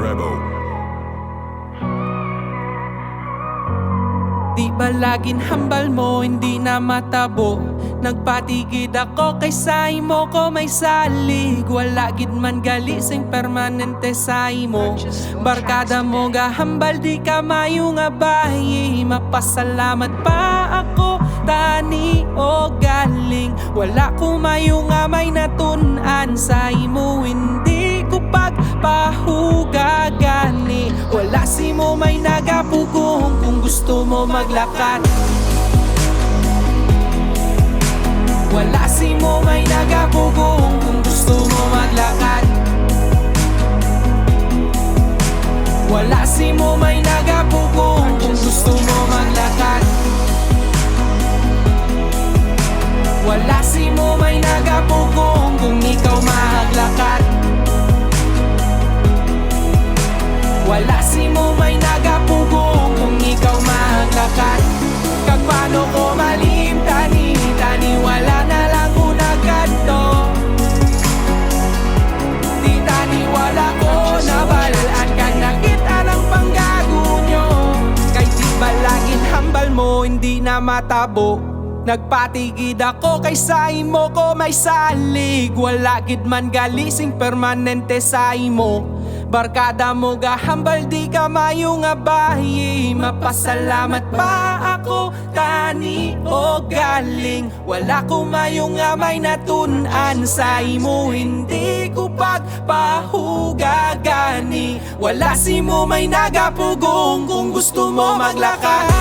Rebel. Di ba laging hambal mo, hindi na matabo? Nagpatigid ako kay say mo ko may salig. Wala gid man galising permanente say mo. Barkada mo gahambal, di ka mayo nga bayi. Mapasalamat pa ako, tani o galing. Wala ko mayo nga may natunan say mo in si mo may nagapugong kung gusto mo maglakad. Wala si mo may nagapugong kung gusto mo maglakad. Wala si mo may nagapugong kung gusto mo maglakad. Wala si mo may nagapugong kung ikaw maglakad. Wala si mo hindi na matabo. Nagpatigid ako kay sa imo ko may salig. Wala gid man galising permanente sa imo Barkada mo gahambal di ka mayo nga bayi Mapasalamat pa ako tani o galing. Wala ko mayo nga may natunan. Sa imo Hindi ko pagpahuga gani Wala si mo may nagapugong kung gusto mo maglakad